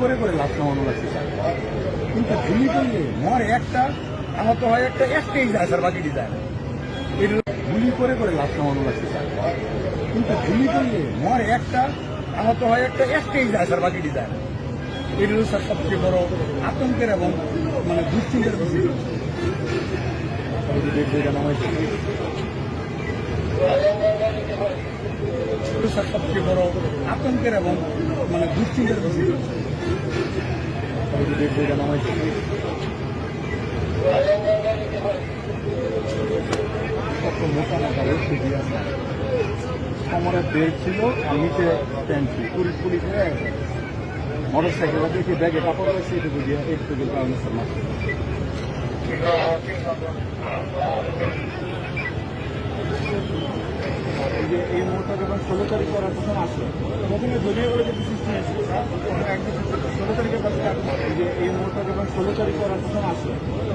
করে করে লাভ নামানো লাগছে, স্যার। কিন্তু গুলি করলে মরে একটা আহত হয় একটা একটাই যায় স্যার বাকিটি যায় না গুলি করে করে লাভ নামানো লাগছে, স্যার। কিন্তু গুলি করলে মরে একটা আহত হয় একটা একটাই যায় স্যার বাকিটি যায় না এগুলো, স্যার, সবচেয়ে বড় আতঙ্কের এবং মানে দুশ্চিন্তার বিষয়। সবচেয়ে বড় আতঙ্কের এবং মানে দুশ্চিন্তার বিষয়। কত মোটা মোটা রয়েছে দিয়ে আছে কোমরের বেল্ট ছিল নিচে প্যান্ট ছিল পুলিশ পুলিশ হয়ে গেছে মোটর সাইকেল দেখি ব্যাগে কাপড় রয়েছে এটুকু দিয়ে একটু কারণে মাত্র এই মোড়টা যখন ষোলো তারিখ করার তখন আসলো প্রথমে দলীয় বলে যে সৃষ্টি হয়েছিল ষোলো এই যে এই মুহূর্তে যখন ষোলো তারিখ করার তখন